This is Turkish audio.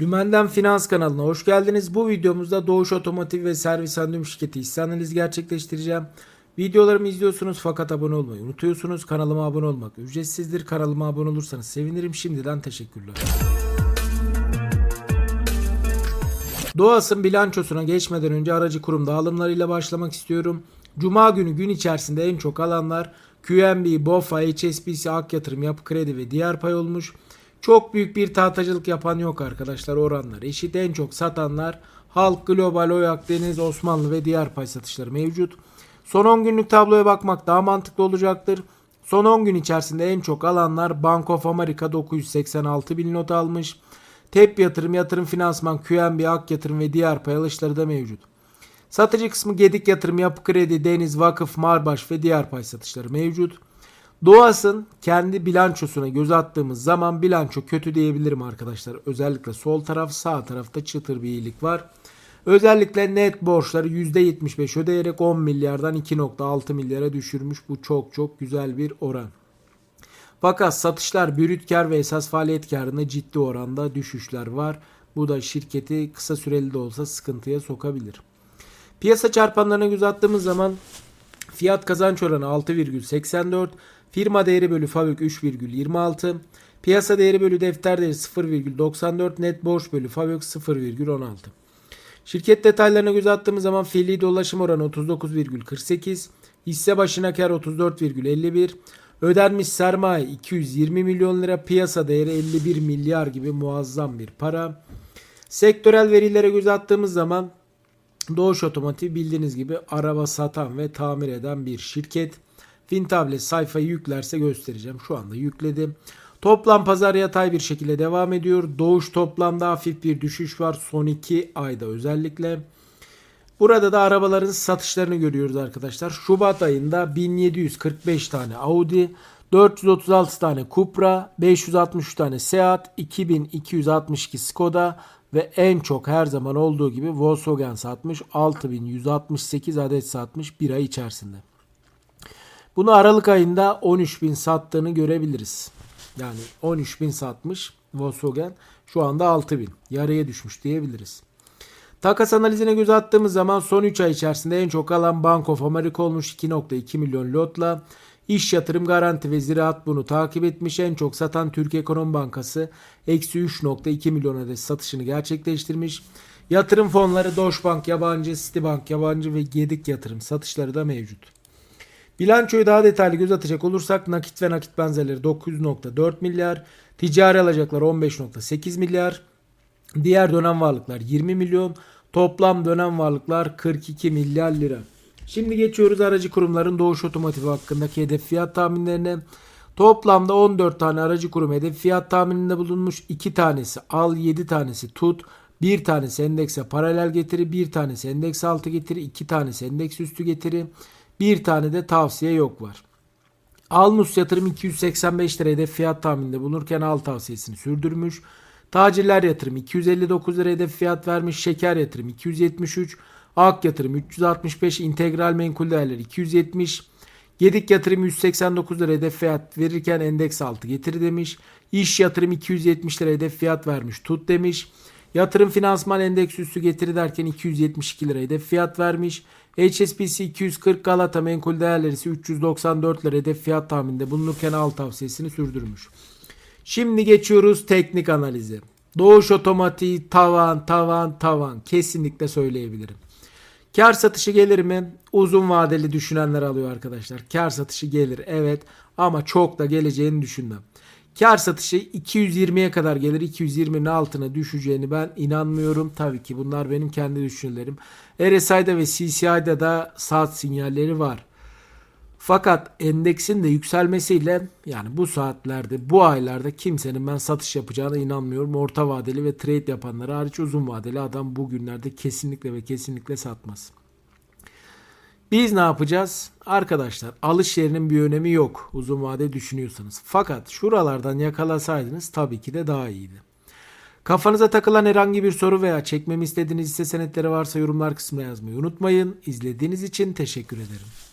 Dümenden Finans kanalına hoş geldiniz. Bu videomuzda Doğuş Otomotiv ve Servis Anonim Şirketi hisse gerçekleştireceğim. Videolarımı izliyorsunuz fakat abone olmayı unutuyorsunuz. Kanalıma abone olmak ücretsizdir. Kanalıma abone olursanız sevinirim. Şimdiden teşekkürler. Doğas'ın bilançosuna geçmeden önce aracı kurum dağılımlarıyla başlamak istiyorum. Cuma günü gün içerisinde en çok alanlar QNB, BOFA, HSBC, Ak Yatırım, Yapı Kredi ve diğer pay olmuş. Çok büyük bir tahtacılık yapan yok arkadaşlar oranlar. Eşit en çok satanlar Halk, Global, Oyak, Deniz, Osmanlı ve diğer pay satışları mevcut. Son 10 günlük tabloya bakmak daha mantıklı olacaktır. Son 10 gün içerisinde en çok alanlar Bank of America 986 bin not almış. TEP yatırım, yatırım finansman, QNB, Ak yatırım ve diğer pay alışları da mevcut. Satıcı kısmı Gedik Yatırım, Yapı Kredi, Deniz, Vakıf, Marbaş ve diğer pay satışları mevcut. Doğas'ın kendi bilançosuna göz attığımız zaman bilanço kötü diyebilirim arkadaşlar. Özellikle sol taraf sağ tarafta çıtır bir iyilik var. Özellikle net borçları %75 ödeyerek 10 milyardan 2.6 milyara düşürmüş. Bu çok çok güzel bir oran. Fakat satışlar brüt kar ve esas faaliyet karında ciddi oranda düşüşler var. Bu da şirketi kısa süreli de olsa sıkıntıya sokabilir. Piyasa çarpanlarına göz attığımız zaman fiyat kazanç oranı 6,84, firma değeri bölü fabrik 3,26, piyasa değeri bölü defter değeri 0,94, net borç bölü fabrik 0,16. Şirket detaylarına göz attığımız zaman fiili dolaşım oranı 39,48, hisse başına kar 34,51, ödenmiş sermaye 220 milyon lira, piyasa değeri 51 milyar gibi muazzam bir para. Sektörel verilere göz attığımız zaman Doğuş Otomotiv bildiğiniz gibi araba satan ve tamir eden bir şirket. Fintablet sayfayı yüklerse göstereceğim. Şu anda yükledim. Toplam pazar yatay bir şekilde devam ediyor. Doğuş toplamda hafif bir düşüş var son 2 ayda özellikle. Burada da arabaların satışlarını görüyoruz arkadaşlar. Şubat ayında 1745 tane Audi, 436 tane Cupra, 563 tane Seat, 2262 Skoda ve en çok her zaman olduğu gibi Volkswagen satmış. 6168 adet satmış bir ay içerisinde. Bunu Aralık ayında 13.000 sattığını görebiliriz. Yani 13.000 satmış Volkswagen. Şu anda 6.000. Yarıya düşmüş diyebiliriz. Takas analizine göz attığımız zaman son 3 ay içerisinde en çok alan Bank of America olmuş 2.2 milyon lotla. İş yatırım garanti ve ziraat bunu takip etmiş. En çok satan Türk Ekonomi Bankası eksi 3.2 milyon adet satışını gerçekleştirmiş. Yatırım fonları Doş Bank yabancı, Citibank yabancı ve Gedik yatırım satışları da mevcut. Bilançoyu daha detaylı göz atacak olursak nakit ve nakit benzerleri 900.4 milyar, ticari alacaklar 15.8 milyar, diğer dönem varlıklar 20 milyon, toplam dönem varlıklar 42 milyar lira. Şimdi geçiyoruz aracı kurumların Doğuş Otomotiv hakkındaki hedef fiyat tahminlerine. Toplamda 14 tane aracı kurum hedef fiyat tahmininde bulunmuş. 2 tanesi al, 7 tanesi tut, bir tanesi endekse paralel getiri, bir tanesi endeks altı getiri, iki tanesi endeks üstü getiri, bir tane de tavsiye yok var. Alnus yatırım 285 lira hedef fiyat tahmininde bulunurken al tavsiyesini sürdürmüş. Tacirler yatırım 259 lira hedef fiyat vermiş. Şeker yatırım 273. Ak yatırım 365. integral menkul değerler 270. Gedik yatırım 189 lira hedef fiyat verirken endeks altı getiri demiş. İş yatırım 270 lira hedef fiyat vermiş tut demiş. Yatırım finansman endeks üstü getiri derken 272 lira hedef fiyat vermiş. HSBC 240 Galata menkul değerleri ise 394 lira hedef fiyat tahmininde bulunurken al tavsiyesini sürdürmüş. Şimdi geçiyoruz teknik analize. Doğuş otomatik tavan tavan tavan kesinlikle söyleyebilirim. Kar satışı gelir mi? Uzun vadeli düşünenler alıyor arkadaşlar. Kar satışı gelir evet ama çok da geleceğini düşünmem. Kar satışı 220'ye kadar gelir. 220'nin altına düşeceğini ben inanmıyorum. Tabii ki bunlar benim kendi düşüncelerim. RSI'de ve CCI'de da saat sinyalleri var. Fakat endeksin de yükselmesiyle yani bu saatlerde bu aylarda kimsenin ben satış yapacağına inanmıyorum. Orta vadeli ve trade yapanları hariç uzun vadeli adam bugünlerde kesinlikle ve kesinlikle satmaz. Biz ne yapacağız? Arkadaşlar alış yerinin bir önemi yok uzun vade düşünüyorsanız. Fakat şuralardan yakalasaydınız tabii ki de daha iyiydi. Kafanıza takılan herhangi bir soru veya çekmemi istediğiniz hisse senetleri varsa yorumlar kısmına yazmayı unutmayın. İzlediğiniz için teşekkür ederim.